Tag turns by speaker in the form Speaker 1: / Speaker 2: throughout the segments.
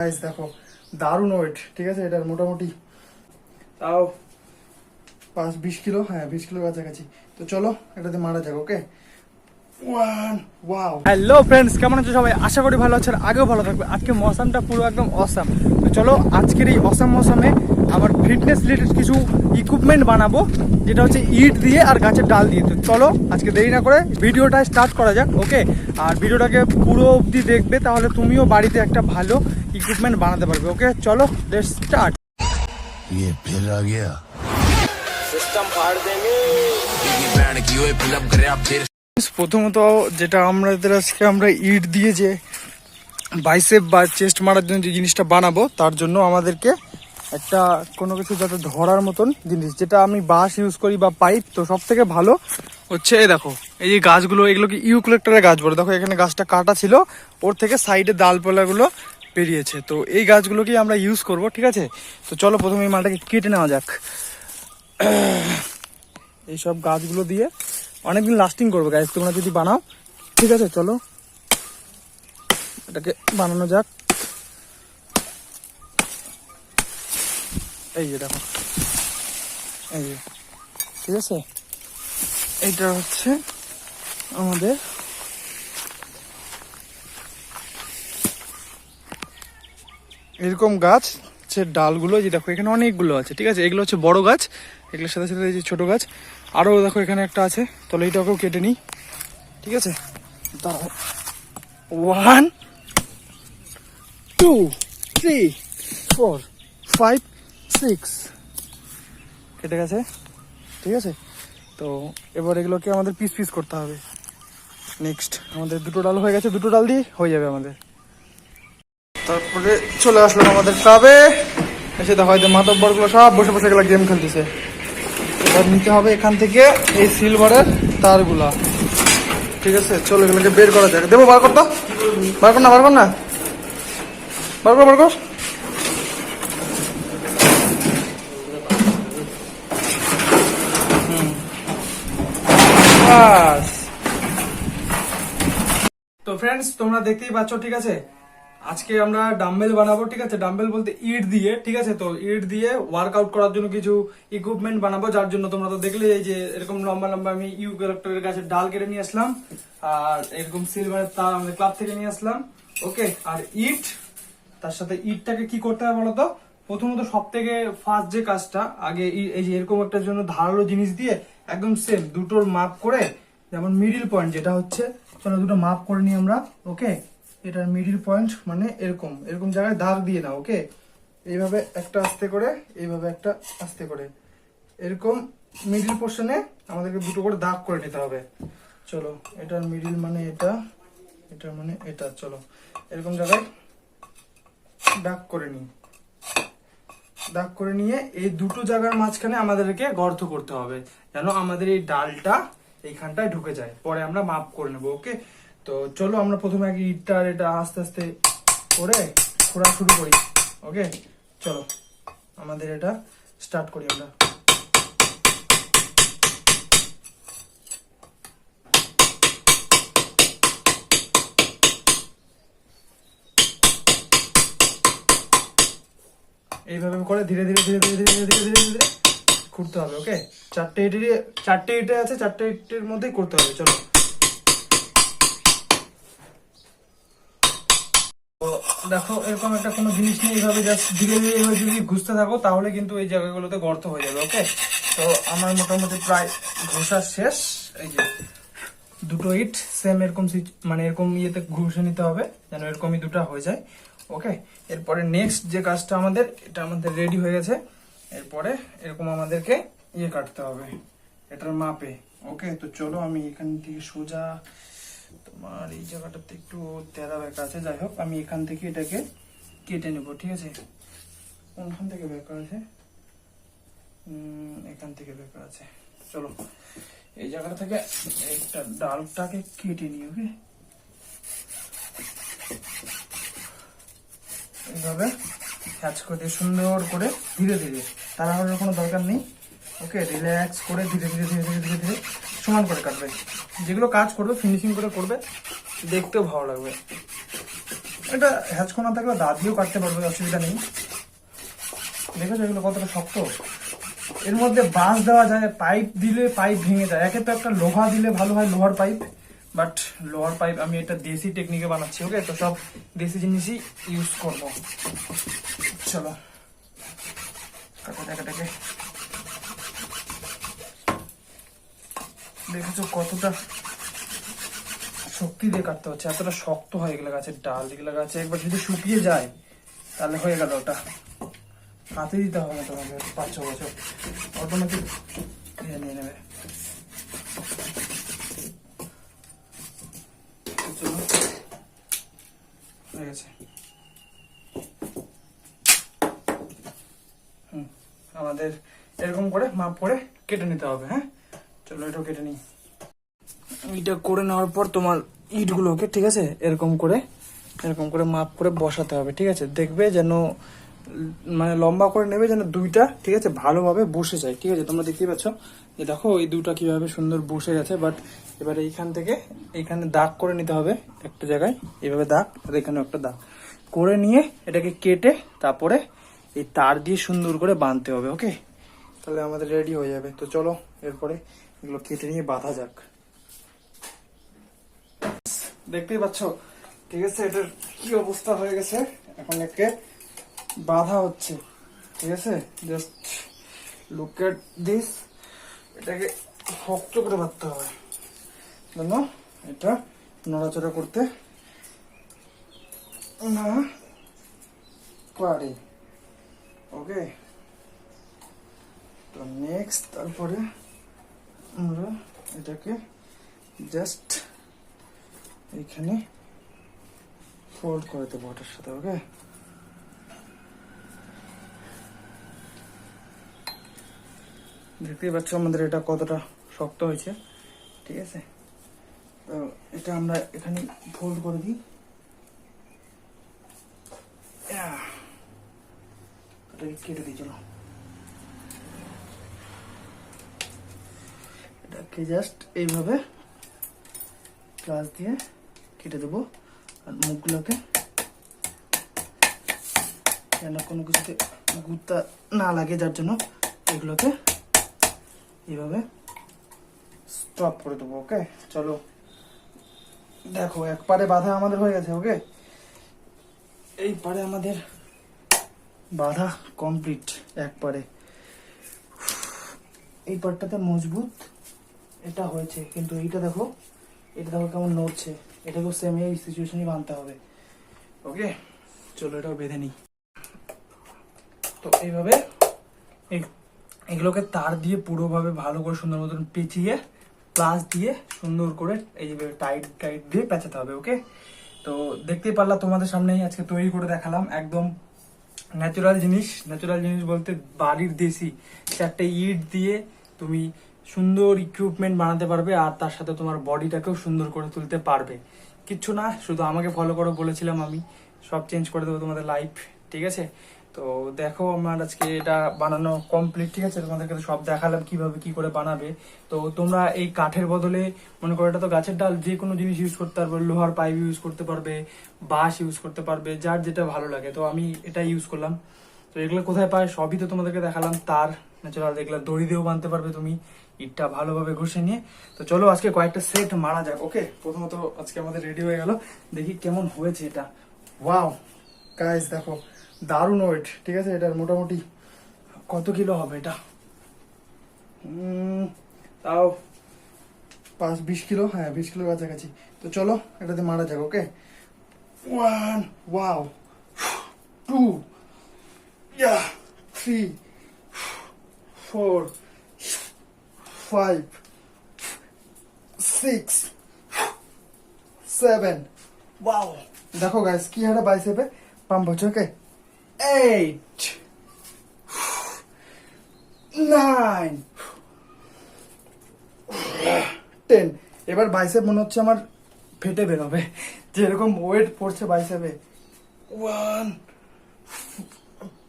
Speaker 1: Guys দেখো, দারুণ wait ঠিক আছে? এটার মোটামুটি তাও পাঁচ, বিশ কিলো হ্যাঁ বিশ কিলো কাছাকাছি। তো চলো, এটাতে মারা যাক ওকে
Speaker 2: হ্যালো ফ্রেন্ডস কেমন আছো সবাই? আশা করি ভালো আছেন আগেও ভালো থাকবে। আজকে মৌসামটা পুরো একদম অসাম তো চলো, আজকের এই অসাম মৌসামে আমার ফিটনেস রিলেটেড কিছু ইকুইপমেন্ট বানাবো, যেটা হচ্ছে ইট দিয়ে আর গাছের ডাল দিয়ে। তো চলো, আজকে দেরি না করে ভিডিওটা স্টার্ট করা যাক ওকে আর ভিডিওটাকে পুরো অবধি দেখবে, তাহলে তুমিও বাড়িতে একটা ভালো ইকুইপমেন্ট বানাতে পারবে ওকে চলো লেট স্টার্ট
Speaker 3: ये फिर आ गया। सिस्टम फाड़ देंगे।
Speaker 1: প্রথমত যেটা আমাদের আজকে আমরা ইট দিয়ে যে বাইসেপ বা চেস্ট মারার জন্য যে জিনিসটা বানাবো তার জন্য আমাদেরকে একটা কোনো কিছু যাতে ধরার মতন জিনিস যেটা আমি বাঁশ ইউজ করি বা পাইপ তো সব থেকে ভালো হচ্ছে এই দেখো এই যে গাছগুলো এগুলো কি ইউকুলেক্টরের গাছ বলে দেখো এখানে গাছটা কাটা ছিল ওর থেকে সাইডে ডালপালাগুলো বেরিয়েছে তো এই গাছগুলোকেই আমরা ইউজ করব, ঠিক আছে? তো চলো প্রথমে এই মালটাকে কেটে নেওয়া যাক। এইসব গাছগুলো দিয়ে অনেকদিন লাস্টিং করবে গাছ তোমরা যদি বানাও, ঠিক আছে? চলো। এটাকে বানানো যাক। এই যে দেখো। এই যে, ঠিক আছে? এইটা হচ্ছে আমাদের এরকম গাছ, হচ্ছে ডালগুলো যে দেখো এখানে অনেকগুলো আছে, ঠিক আছে? এগুলো হচ্ছে বড় গাছ, এগুলোর সাথে সাথে এই যে ছোট গাছ। আরও দেখো এখানে একটা আছে, তাহলে এইটাকেও কেটে নিই, ঠিক আছে? দাঁড়াও। One two three four five six কেটে গেছে, ঠিক আছে? তো এবার এগুলোকে আমাদের পিস পিস করতে হবে। নেক্সট আমাদের দুটো ডাল হয়ে গেছে, দুটো ডাল দিয়ে হয়ে যাবে আমাদের। তারপরে চলে আসলাম আমাদের ক্লাবে এসে দেখা হয় যে মাতব্বরগুলো সব বসে বসে গেলা গেম খেলতেছে। এবার নিতে হবে এখান থেকে এই সিলভারের তারগুলা। ঠিক আছে, চলো এগুলোকে বের করা যাক। দেবো বার করতো বার কর না, বার কর না? বার কর বার কর। তো ফ্রেন্ডস তোমরা দেখতেই পাচ্ছ, ঠিক আছে? আজকে আমরা ডাম্বেল বানাবো, ঠিক আছে? ডাম্বেল বলতে ইট দিয়ে, ঠিক আছে? তো ইট দিয়ে ওয়ার্কআউট করার জন্য কিছু ইকুইপমেন্ট বানাবো, যার জন্য তোমরা তো দেখলে এই যে এরকম লম্বা লম্বা আমি ইউ ক্যারেক্টারের গাছের ডাল কেটে নিয়ে আসলাম, আর এরকম সিলভারের তার আমাদের ক্লাব থেকে নিয়ে আসলাম ওকে আর ইট, তার সাথে ইটটাকে কি করতে হবে বলতো? প্রথমত সব থেকে ফার্স্ট যে কাজটা, আগে এই যে এরকম একটা জন্য ধারালো জিনিস দিয়ে একদম সেম দুটোর মাপ করে, যেমন মিডিল পয়েন্ট যেটা হচ্ছে, চলো দুটো মাপ করে নিই আমরা ওকে এটার মিডিল পয়েন্ট মানে এরকম এরকম জায়গায় দাগ দিয়ে নাও ওকে এইভাবে একটা আস্তে করে, এইভাবে একটা আস্তে করে। এরকম মিডিল পোর্শনে আমাদেরকে দুটো করে দাগ করে নিতে হবে। চলো, এটার মিডিল মানে এটা, এটার মানে এটা, চলো। এরকম জায়গায় দাগ করে নিই। দাগ করে নিয়ে এই দুটো জায়গার মাঝখানে আমাদেরকে গর্ত করতে হবে, যেন আমাদের এই ডালটা এইখানটায় ঢুকে যায়। পরে আমরা মাপ করে নেব ওকে তো চলো আমরা প্রথমে আগে ইটটা আর এটা আস্তে আস্তে করে খোঁড়া শুরু করি ওকে চলো, আমাদের এটা স্টার্ট করি আমরা। এইভাবে করে ধীরে ধীরে ধীরে ধীরে ধীরে ধীরে ধীরে ধীরে করতে হবে ওকে চারটে ইটের, চারটে ইটে আছে, চারটে ইটের মধ্যেই করতে হবে, চলো। দেখো, এরকম একটা কোনো জিনিস নিয়ে এইভাবে জাস্ট ধীরে ধীরে এইভাবে যদি ঘুষতে থাকো, তাহলে কিন্তু এই জায়গাগুলোতে গর্ত হয়ে যাবে ওকে তো আমার মোটামুটি প্রায় ঘষা শেষ, এই যে দুটো ইট সেম এরকম মানে এরকম ইয়েতে ঘষে নিতে হবে, যেন এরকমই দুটো হয়ে যায় ওকে এরপরে নেক্সট যে কাজটা আমাদের, এটা আমাদের রেডি হয়ে গেছে, এরপরে এরকম আমাদেরকে ইয়ে কাটতে হবে, এটার মাপে ওকে তো চলো আমি এখান থেকে সোজা তোমার এই জায়গাটাতে একটু তেরা বেঁকা আছে যাই হোক, আমি এখান থেকে এটাকে কেটে নেব, ঠিক আছে? কোনখান থেকে বেঁকা আছে এখান থেকে বেঁকা আছে চলো, এই জায়গাটা থেকে একটা ডালটাকে কেটে নিই, ওকে? এইভাবে হ্যাচ করে, সুন্দর করে ধীরে ধীরে, তাড়াহুড়োর কোনো দরকার নেই, ওকে? রিল্যাক্স করে ধীরে ধীরে ধীরে ধীরে ধীরে ধীরে সমান করে কাটবে। যেগুলো কাজ করবে ফিনিশিং করে করবে, দেখতেও ভালো লাগবে। এটা হ্যাচকো না থাকলে দাঁত দিয়েও কাটতে পারবে, অসুবিধা নেই। দেখেছ এগুলো কতটা শক্ত? এর মধ্যে বাঁশ দেওয়া যায়, পাইপ দিলে পাইপ ভেঙে যায়। একে তো একটা লোহা দিলে ভালো হয়, লোহার পাইপ। বাট লোহার পাইপ আমি এটা দেশি টেকনিকে বানাচ্ছি ওকে তো সব দেশি জিনিসই ইউজ করব। চলো। কাটা টাকা টাকে দেখেছ কতটা শক্তি দিয়ে কাটতে হচ্ছে? এতটা শক্ত হয়ে গেলে গাছের ডাল এগুলো গাছে একবার যদি শুকিয়ে যায় তাহলে হয়ে গেল ওটা। হাতে দিতে হবে না তোমাকে পাঁচ ছ বছর। অটোমেটিক নিয়ে নেবে। হয়ে গেছে। হুম, আমাদের এরকম করে মাপ করে কেটে নিতে হবে হ্যাঁ? চলো, এটাও কেটে নিই। এটা করে নেওয়ার পর তোমার ইটগুলোকে, ঠিক আছে, এরকম করে এরকম করে মাপ করে বসাতে হবে, ঠিক আছে? দেখবে যেন মানে লম্বা করে নেবে যেন দুইটা, ঠিক আছে, ভালোভাবে বসে যায়, ঠিক আছে? তোমরা দেখতেই পাচ্ছ যে দেখো, এই দুটা কীভাবে সুন্দর বসে গেছে বাট এবার এইখান থেকে এইখানে দাগ করে নিতে হবে একটা জায়গায়, এভাবে দাগ, আর এখানে একটা দাগ। করে নিয়ে এটাকে কেটে তারপরে এই তার দিয়ে সুন্দর করে বাঁধতে হবে ওকে তাহলে আমাদের রেডি হয়ে যাবে। তো চলো, এরপরে এগুলো কেটে নিয়ে বাঁধা যাক। দেখতেই পাচ্ছ? ঠিক আছে, এটার কি অবস্থা হয়ে গেছে? এখন একে বাধা হচ্ছে। ঠিক আছে? জাস্ট লুক দিস এটাকে শক্ত করে বাঁধতে হবে। জানো এটা নড়াচড়া করতে না পারে। ওকে তো নেক্সট তারপরে আমরা এটাকে জাস্ট এইখানে ফোল্ড করে দেবো ওটার সাথে ওকে দেখতেই পাচ্ছ আমাদের এটা কতটা শক্ত হয়েছে, ঠিক আছে? তো এটা আমরা এখানে ফোল্ড করে দিই। এটাকে কেটে দিই এটাকে জাস্ট এইভাবে প্লাস দিয়ে কেটে দেবো। আর মুখগুলোকে যেন কোনো কিছুতে গুতা না লাগে, যার জন্য এগুলোকে এইভাবে স্টপ করে দেবো ওকে চলো। দেখো এক পারে বাধা আমাদের হয়ে গেছে ওকে এই পারে আমাদের বাধা কমপ্লিট এক পারে এই পারটাতে মজবুত এটা হয়েছে, কিন্তু এইটা দেখো, এটা দেখো কেমন নড়ছে। এটাকেও সেম এই সিচুয়েশনই বানতে হবে। ওকে চলো, এটাও বেঁধে নিই। তো এইভাবে এই- এগুলোকে তার দিয়ে পুরোভাবে ভালো করে সুন্দর মতন পেঁচিয়ে প্লাস দিয়ে সুন্দর করে এইভাবে টাইট টাইট দিয়ে পেঁচাতে হবে ওকে তো দেখতেই পারলা তোমাদের সামনেই আজকে তৈরি করে দেখালাম একদম ন্যাচুরাল জিনিস। ন্যাচুরাল জিনিস বলতে বাড়ির দেশি। চারটে ইট দিয়ে তুমি সুন্দর ইকুইপমেন্ট বানাতে পারবে আর তার সাথে তোমার বডিটাকেও সুন্দর করে তুলতে পারবে। কিচ্ছু না, শুধু আমাকে ফলো করো বলেছিলাম আমি। সব চেঞ্জ করে দেবো তোমাদের লাইফ ঠিক আছে? তো দেখো আমার আজকে এটা বানানো কমপ্লিট ঠিক আছে? তোমাদেরকে সব দেখালাম কীভাবে কি করে বানাবে। তো তোমরা এই কাঠের বদলে, মনে করো এটা তো গাছের ডাল, যে কোনো জিনিস ইউজ করতে পারবে, লোহার পাইপ ইউজ করতে পারবে, বাঁশ ইউজ করতে পারবে, যার যেটা ভালো লাগে। তো আমি এটা ইউজ করলাম। তো এগুলো কোথায় পায় সবই তো তোমাদেরকে দেখালাম। তার ন্যাচারাল এগুলো দড়ি দিয়েও বানতে পারবে তুমি। ইটটা ভালোভাবে ঘষে নিয়ে, তো চলো আজকে কয়েকটা সেট মারা যাক ওকে প্রথমত আজকে আমাদের রেডি হয়ে গেল। দেখি কেমন হয়েছে এটা। ওয়াও গাইস দেখো, দারুণ ওয়েট ঠিক আছে? এটার মোটামুটি কত কিলো হবে এটা? তাও পাঁচ, বিশ কিলো? হ্যাঁ বিশ কিলো কাছাকাছি। তো চলো, এটাতে মারা যাক okay one wow two three Three. Five. Six. Seven. Wow. দেখো গাইস কি হারে বাইসেপে পাম্প হচ্ছে ওকে এইট নাইন টেন এবার বাইসেপ মনে হচ্ছে আমার ফেটে বেরোবে যেরকম ওয়েট পড়ছে বাইসেপে ওয়ান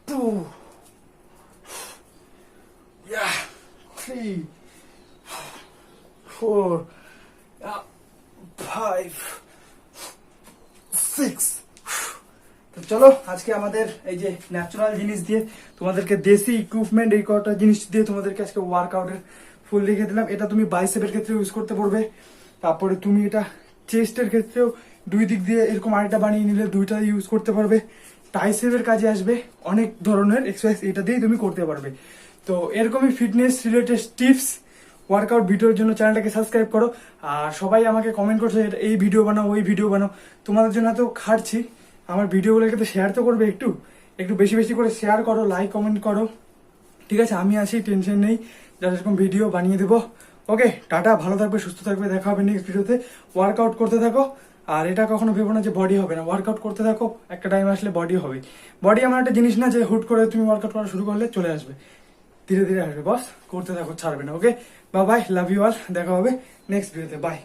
Speaker 1: two, আজকে আমাদের এই যে ন্যাচারাল জিনিস দিয়ে তোমাদেরকে দেশি ইকুইপমেন্ট এই কটা জিনিস দিয়ে তোমাদেরকে আজকে ওয়ার্কআউটের ফুল লিখে দিলাম। এটা তুমি বাইসেপের ক্ষেত্রে ইউজ করতে পারবে। তারপরে তুমি এটা চেস্টের ক্ষেত্রেও দুই দিক দিয়ে এরকম আরেকটা বানিয়ে নিলে দুইটা ইউজ করতে পারবে। টাইসেপের কাজে আসবে। অনেক ধরনের এক্সারসাইজ এটা দিয়েই তুমি করতে পারবে। তো এরকমই ফিটনেস রিলেটেড টিপস ওয়ার্কআউট ভিডিওর জন্য চ্যানেলটাকে সাবস্ক্রাইব করো। আর সবাই আমাকে কমেন্ট করছে এই ভিডিও বানাও, ওই ভিডিও বানাও। তোমাদের জন্য তো খাটছি। আমার ভিডিওগুলোকে তো শেয়ার তো করবে একটু। একটু বেশি বেশি করে শেয়ার করো লাইক কমেন্ট করো। ঠিক আছে, আমি আছি টেনশন নেই। যারা এরকম ভিডিও বানিয়ে দেবো। ওকে টাটা, ভালো থাকবে, সুস্থ থাকবে, দেখা হবে নেক্সট ভিডিওতে ওয়ার্কআউট করতে থাকো। আর এটা কখনো ভেবো না যে বডি হবে না। ওয়ার্কআউট করতে থাকো, একটা টাইম আসলে বডি হবে। বডি এমন একটা জিনিস না যে হুট করে তুমি ওয়ার্কআউট করা শুরু করলে চলে আসবে। ধীরে ধীরে আসবে বস করতে থাকো, ছাড়বে না ওকে বা বাই লাভ ইউ অল দেখা হবে নেক্সট ভিডিওতে বাই.